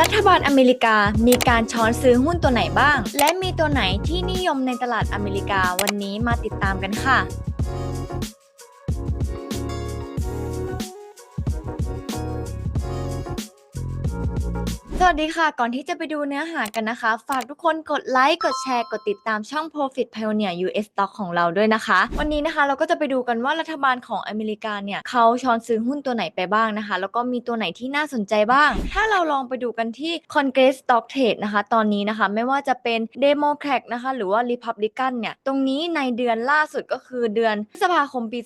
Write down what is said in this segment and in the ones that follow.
รัฐบาลอเมริกามีการช้อนซื้อหุ้นตัวไหนบ้าง และมีตัวไหนที่นิยมในตลาดอเมริกาวันนี้มาติดตามกันค่ะ วัสดีค่ะ ก่อนที่จะไปดูเนื้อหากันนะคะ ฝากทุกคนกดไลค์กดแชร์ กดติดตามช่อง Profit Pioneer US Stock ของเราด้วยนะคะ วันนี้นะคะเราก็จะไปดูกันว่ารัฐบาลของอเมริกาเนี่ยเขาช้อนซื้อหุ้นตัวไหนไปบ้างนะคะ แล้วก็มีตัวไหนที่น่าสนใจบ้าง ถ้าเราลองไปดูกันที่ Congress Stock Trade นะคะ ตอนนี้นะคะไม่ว่าจะเป็น Democrat นะคะหรือว่า Republican เนี่ยตรงนี้ในเดือนล่าสุดก็คือเดือนพฤษภาคมปี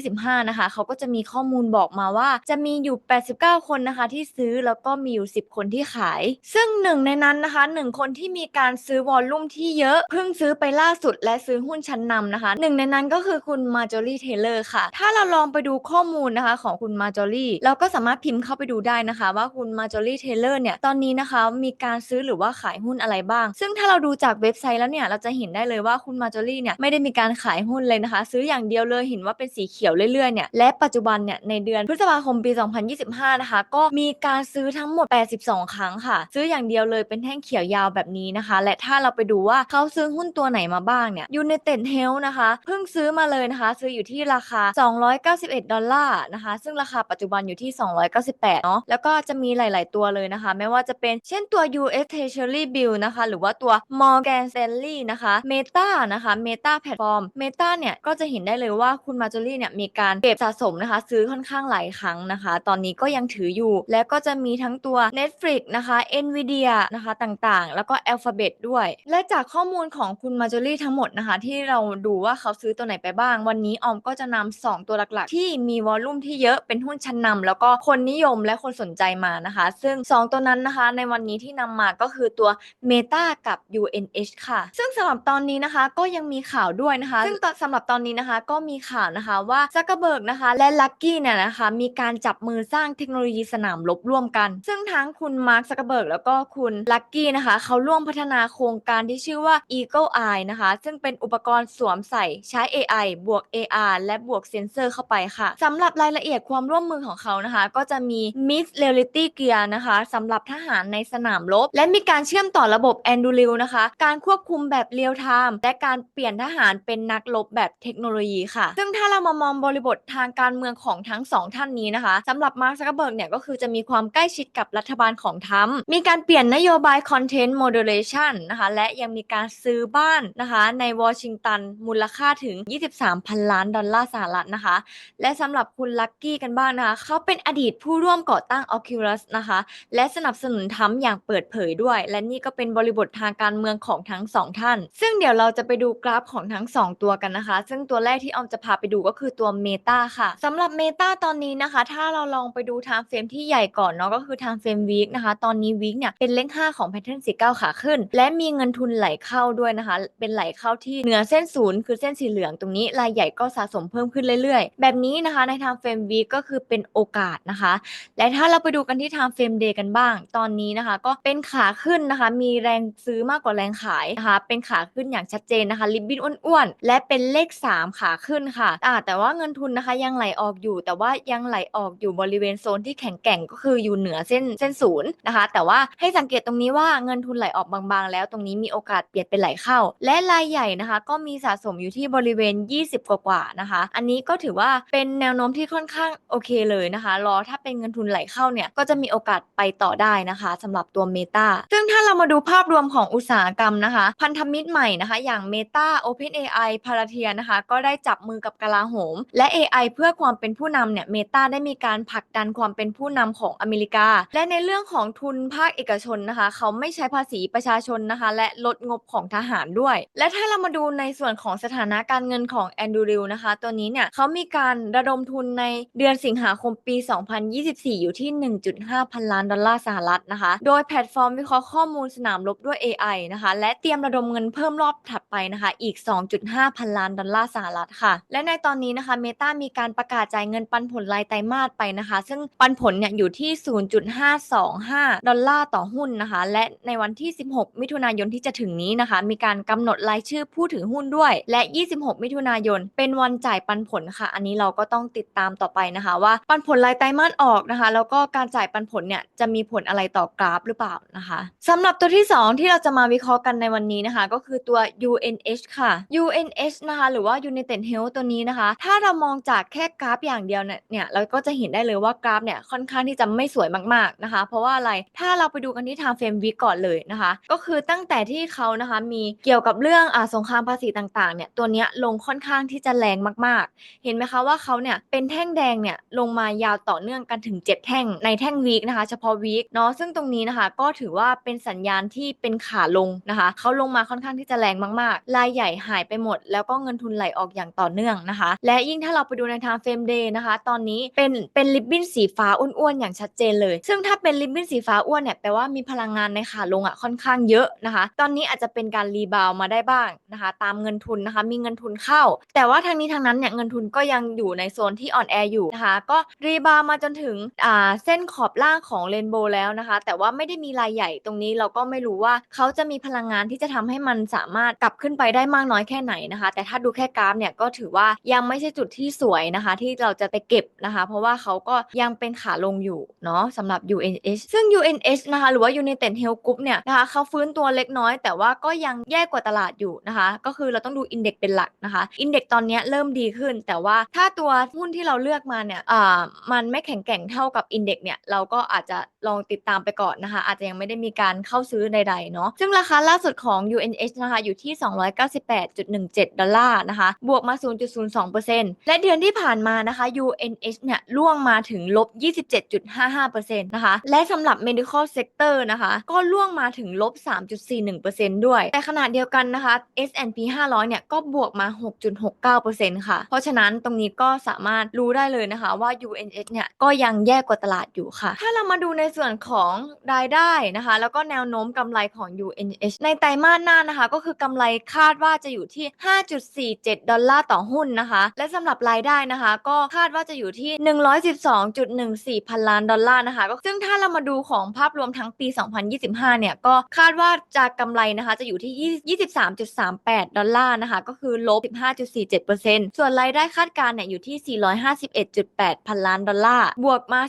2025 นะคะเขาก็จะมีข้อมูลบอกมาว่าจะมีอยู่ 89 คนนะคะที่ซื้อแล้วก็มีอยู่ 10 คนที่ขายซึ่งหนึ่งในนั้นนะคะหนึ่งคนที่มีการซื้อวอลลุ่มที่เยอะเพิ่งซื้อไปล่าสุดและซื้อหุ้นชั้นนำนะคะหนึ่งในนั้นก็คือคุณมาจอรี่เทเลอร์ค่ะ ถ้าเราลองไปดูข้อมูลนะคะของคุณมาจอรี่เราก็สามารถพิมพ์เข้าไปดูได้นะคะ ว่าคุณมาจอรี่เทเลอร์เนี่ยตอนนี้นะคะมีการซื้อหรือว่าขายหุ้นอะไรบ้าง ซึ่งถ้าเราดูจากเว็บไซต์แล้วเนี่ยเราจะเห็นได้เลยว่าคุณมาจอรี่เนี่ยไม่ได้มีการขายหุ้นเลยนะคะ ซื้ออย่างเดียวเลยเห็นว่าเป็นสีเขียวเรื่อยๆเนี่ยและปัจจุบันเนี่ยในเดือนพฤษภาคมปี 2025 นะคะก็มีการซื้อทั้งหมด 82 ครั้งค่ะ ซื้ออย่างเดียวเลยเป็นแท่งเขียวยาวแบบนี้นะคะ และถ้าเราไปดูว่าเขาซื้อหุ้นตัวไหนมาบ้างเนี่ย United Health นะคะเพิ่งซื้อมาเลยนะคะ ซื้ออยู่ที่ราคา 291 ดอลลาร์นะคะ ซึ่งราคาปัจจุบันอยู่ที่ 298 เนาะแล้วก็จะมีหลาย ๆ ตัวเลยนะคะ ไม่ว่าจะเป็นเช่นตัว US Treasury Bill นะคะ หรือว่าตัว Morgan Stanley นะคะ Meta นะคะ Meta Platform Meta เนี่ย ก็จะเห็นได้เลยว่าคุณมาจอรี่เนี่ย มีการเก็บสะสมนะคะ ซื้อค่อนข้างหลายครั้งนะคะ ตอนนี้ก็ยังถืออยู่ แล้วก็จะมีทั้งตัว Netflix นะคะ Nvidia นะคะต่างๆ แล้วก็ Alphabet ด้วย และจากข้อมูลของคุณมาจอรี่ทั้งหมดนะคะ ที่เราดูว่าเขาซื้อตัวไหนไปบ้าง วันนี้ออมก็จะนำสองตัวหลักๆ ที่มีวอลลุ่มที่เยอะเป็นหุ้นชั้นนำแล้วก็คนนิยมและคนสนใจมานะคะ ซึ่ง 2 ตัวนั้นนะคะ ในวันนี้ที่นำมาก็คือตัว Meta กับ UNH ค่ะ ซึ่งสำหรับตอนนี้นะคะก็ยังมีข่าวด้วยนะคะ ซึ่งตอนสำหรับตอนนี้นะคะก็มีข่าวนะคะว่าซักเกอร์เบิร์กนะคะและลั c กี้เนี่ยนะคะมีการจับมือสร้างเทคโนโลยีสนามรบร่วมกัน ซึ่งทั้งคุณมาร์คซักเบิร์กแล้วก็คุณลักกี้นะคะเขาร่วมพัฒนาโครงการที่ชื่อว่า Eagle Eye นะคะ ซึ่งเป็นอุปกรณ์สวมใส่ใช้ AI บวก AR และบวกเซนเซอร์เข้าไปค่ะสำหรับรายละเอียดความร่วมมือของเขานะคะ ก็จะมี Mix Reality Gear นะคะสำหรับทหารในสนามรบ และมีการเชื่อมต่อระบบ Anduril นะคะ การควบคุมแบบเรียลไทม์และการเปลี่ยนทหารเป็นนักรบแบบเทคโนโลยีค่ะ ซึ่งถ้าเรามามองบริบททางการเมืองของทั้งสองท่านนี้นะคะสำหรับมาร์คซักเบิร์กเนี่ยก็คือจะมีความใกล้ชิดกับรัฐบาลของทรัมป์มีการเปลี่ยนนโยบาย Content Moderation นะคะและยังมีการซื้อบ้านนะคะในวอชิงตันมูลค่าถึง 23พันล้านดอลลาร์สหรัฐนะคะ และสำหรับคุณลักกี้กันบ้างนะคะ เขาเป็นอดีตผู้ร่วมก่อตั้ง Oculus นะคะ และสนับสนุนทรัมอย่างเปิดเผยด้วย และนี่ก็เป็นบริบททางการเมืองของทั้งสองท่าน ซึ่งเดี๋ยวเราจะไปดูกราฟของทั้งสองตัวกันนะคะ ซึ่งตัวแรกที่ออมจะพาไปดูก็คือตัว Meta ค่ะสำหรับ Meta ตอนนี้นะคะ ถ้าเราลองไปดูทางเฟรมที่ใหญ่ก่อนเนาะก็คือทางเฟรมวีคนะคะตอนนี้วีคเนี่ยเป็นเลข5ของ Pattern 49ขาขึ้น และมีเงินทุนไหลเข้าด้วยนะคะ เป็นไหลเข้าที่เหนือเส้นศูนย์คือเส้นสีเหลืองตรงนี้รายใหญ่ก็สะสมเพิ่มขึ้นเรื่อยๆ แบบนี้นะคะในทางเฟรมวีก็คือเป็นโอกาสนะคะ และถ้าเราไปดูกันที่ทางเฟรมเดย์กันบ้าง ตอนนี้นะคะ ก็เป็นขาขึ้นนะคะ มีแรงซื้อมากกว่าแรงขายนะคะ เป็นขาขึ้นอย่างชัดเจนนะคะริบบิ้นอ้วนๆและเป็นเลข 3 ขาขึ้นค่ะแต่ว่าเงินทุนนะคะยังไหลออกอยู่ แต่ว่ายังไหลออกอยู่บริเวณโซนที่แข็งแกร่งก็คืออยู่เหนือเส้นเส้นศูนย์นะคะแต่ว่าให้สังเกตตรงนี้ว่าเงินทุนไหลออกบางๆ แล้วตรงนี้มีโอกาสเปลี่ยนเป็นไหลเข้า และรายใหญ่นะคะ ก็มีสะสมอยู่ที่บริเวณ 20 กว่าๆนะคะ อันนี้ก็ถือว่าเป็นแนวโน้มที่ค่อนข้างโอเคเลยนะคะ รอถ้าเป็นเงินทุนไหลเข้าเนี่ยก็จะมีโอกาสไปต่อได้นะคะสำหรับตัว Meta ซึ่งถ้าเรามาดูภาพรวมของอุตสาหกรรมนะคะ พันธมิตรใหม่นะคะ อย่าง Meta OpenAI p a l a t i a นะคะ ก็ได้จับมือกับกลาโหม และ AI เพื่อความเป็นผู้นำเนี่ย Meta ได้มีการผลักดันความเป็นผู้นำของอเมริกา และในเรื่องของทุุนภาคเอกชนนะคะ เขาไม่ใช้ภาษีประชาชนนะคะ และลดงบของทหารด้วย และถ้าเรามาดูในส่วนของสถานะการเงินของแอนดูริลนะคะ ตัวนี้เนี่ยเขามีการระดมทุนในเดือนสิงหาคมปี 2024 อยู่ที่ 1.5 พันล้านดอลลาร์สหรัฐนะคะ โดยแพลตฟอร์มวิเคราะห์ข้อมูลสนามรบด้วย AI นะคะ และเตรียมระดมเงินเพิ่มรอบถัดไปนะคะ อีก 2.5 พันล้านดอลลาร์สหรัฐค่ะ และในตอนนี้นะคะเมตามีการประกาศจ่ายเงินปันผลรายไตรมาสไปนะคะ ซึ่งปันผลเนี่ยอยู่ที่ 0.525ดอลลาร์ต่อหุ้นนะคะ และในวันที่ 16 มิถุนายนที่จะถึงนี้นะคะ มีการกำหนดรายชื่อผู้ถือหุ้นด้วย และ 26 มิถุนายน เป็นวันจ่ายปันผลค่ะ อันนี้เราก็ต้องติดตามต่อไปนะคะ ว่าปันผลรายไตรมาสออกนะคะ แล้วก็การจ่ายปันผลเนี่ยจะมีผลอะไรต่อกราฟหรือเปล่านะคะสำหรับตัวที่ 2 ที่เราจะมาวิเคราะห์กันในวันนี้นะคะ ก็คือตัว UNH ค่ะ UNH นะคะ หรือว่า United Health ตัวนี้นะคะ ถ้าเรามองจากแค่กราฟอย่างเดียวเนี่ยเนี่ยเราก็จะเห็นได้เลยว่ากราฟเนี่ยค่อนข้างที่จะไม่สวยมากๆนะคะ เพราะว่าอะไรถ้าเราไปดูกันที่ time frame week ก่อนเลยนะคะ ก็คือตั้งแต่ที่เขานะคะมีเกี่ยวกับเรื่องอ่าสงครามภาษีต่างๆเนี่ยตัวเนี้ยลงค่อนข้างที่จะแรงมากๆ เห็นไหมคะว่าเขาเนี่ยเป็นแท่งแดงเนี่ยลงมายาวต่อเนื่องกันถึง 7 แท่งในแท่งวีคนะคะ เฉพาะวีคเนาะซึ่งตรงนี้นะคะ ก็ถือว่าเป็นสัญญาณที่เป็นขาลงนะคะเขาลงมาค่อนข้างที่จะแรงมากๆรายใหญ่หายไปหมด แล้วก็เงินทุนไหลออกอย่างต่อเนื่องนะคะ และยิ่งถ้าเราไปดูใน time frame day นะคะ ตอนนี้เป็นเป็นริบบิ้นสีฟ้าอ้วนๆอย่างชัดเจนเลย ซึ่งถ้าเป็นริบบิ้นสีฟ้าอ้วนเนี่ยแปลว่ามีพลังงานในขาลงอะค่อนข้างเยอะนะคะ ตอนนี้อาจจะเป็นการรีบาวมาได้บ้างนะคะ ตามเงินทุนนะคะ มีเงินทุนเข้า แต่ว่าทางนี้ทางนั้นเนี่ยเงินทุนก็ยังอยู่ในโซนที่อ่อนแออยู่นะคะ ก็รีบาวมาจนถึงอ่าเส้นขอบล่างของเรนโบว์แล้วนะคะ แต่ว่าไม่ได้มีรายใหญ่ตรงนี้เราก็ไม่รู้ว่าเขาจะมีพลังงานที่จะทำให้มันสามารถกลับขึ้นไปได้มากน้อยแค่ไหนนะคะ แต่ถ้าดูแค่กราฟเนี่ยก็ถือว่ายังไม่ใช่จุดที่สวยนะคะ ที่เราจะไปเก็บนะคะ เพราะว่าเขาก็ยังเป็นขาลงอยู่เนาะสำหรับ UNH ซึ่ง UNH นะคะหรือว่า United Health Group เนี่ยนะคะเขาฟื้นตัวเล็กน้อย แต่ว่าก็ยังแย่กว่าตลาดอยู่นะคะก็คือเราต้องดูอินเด็กเป็นหลักนะคะอินเด็กตอนนี้เริ่มดีขึ้น แต่ว่าถ้าตัวหุ้นที่เราเลือกมาเนี่ยอ่ามันไม่แข็งแกร่งเท่ากับอินเด็กเนี่ยเราก็อาจจะลองติดตามไปก่อนนะคะอาจจะยังไม่ได้มีการเข้าซื้อใดๆเนาะซึ่งราคาล่าสุดของ UNH นะคะอยู่ที่ 298.17 ดอลลาร์นะคะบวกมา 0.02%และเดือนที่ผ่านมานะคะ UNH เนี่ยล่วงมาถึงลบ 27.55%นะคะและสำหรับ medical sector นะคะ ก็ล่วงมาถึงลบ 3.41%ด้วย แต่ขณะเดียวกันนะคะ S&P 500 เนี่ย ก็บวกมา 6.69%ค่ะ เพราะฉะนั้นตรงนี้ก็สามารถรู้ได้เลยนะคะว่า UNH เนี่ย ก็ยังแย่กว่าตลาดอยู่ค่ะ ถ้าเรามาดูในส่วนของรายได้นะคะ แล้วก็แนวโน้มกำไรของ UNH ในไตรมาสหน้านะคะ ก็คือกำไรคาดว่าจะอยู่ที่ 5.47 ดอลลาร์ต่อหุ้นนะคะ และสำหรับรายได้นะคะ ก็คาดว่าจะอยู่ที่ 112.14 พันล้านดอลลาร์นะคะก็ซึ่งถ้าเรามาดูของของภาพรวมทั้งปี 2025 เนี่ยก็คาดว่าจะกำไรนะคะจะอยู่ที่ 23.38 ดอลลาร์นะคะ ก็คือลบ 15.47%ส่วนรายได้คาดการณ์เนี่ยอยู่ที่ 451.8 พันล้านดอลลาร์ บวกมา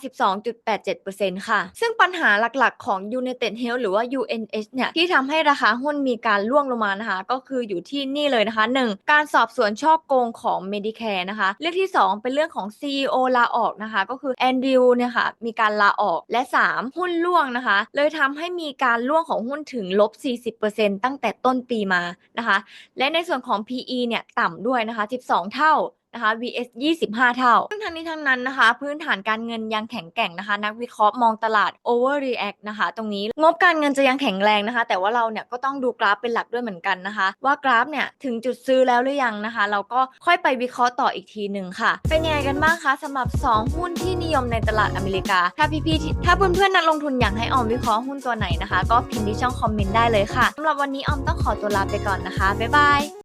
12.87%ค่ะ ซึ่งปัญหาหลักๆของ United Health หรือว่า UNH เนี่ยที่ทำให้ราคาหุ้นมีการร่วงลงมานะคะ ก็คืออยู่ที่นี่เลยนะคะ 1. การสอบสวนช่อโกงของ Medicare นะคะ เรื่องที่ 2 เป็นเรื่องของ CEO ลาออกนะคะ ก็คือแอนดริวเนี่ยค่ะมีการลาออกและ 3 หุ้นร่วงนะคะ เลยทำให้มีการร่วงของหุ้นถึงลบ 40%ตั้งแต่ต้นปีมานะคะ และในส่วนของ PE เนี่ยต่ำด้วยนะคะ 12 เท่า นะคะ vs 25 เท่า ซึ่งทั้งนี้ทั้งนั้นนะคะ พื้นฐานการเงินยังแข็งแกร่งนะคะ นักวิเคราะห์มองตลาด overreact นะคะ ตรงนี้งบการเงินจะยังแข็งแรงนะคะ แต่ว่าเราเนี่ยก็ต้องดูกราฟเป็นหลักด้วยเหมือนกันนะคะ ว่ากราฟเนี่ยถึงจุดซื้อแล้วหรือยังนะคะ เราก็ค่อยไปวิเคราะห์ต่ออีกทีหนึ่งค่ะ เป็นยังไงกันบ้างคะสำหรับ 2 หุ้นที่นิยมในตลาดอเมริกา ถ้าพี่ๆถ้าเพื่อนๆนักลงทุนอยากให้ออมวิเคราะห์หุ้นตัวไหนนะคะ ก็พิมพ์ที่ช่องคอมเมนต์ได้เลยค่ะสำหรับวันนี้ออมต้องขอตัวลาไปก่อนนะคะบ๊ายบาย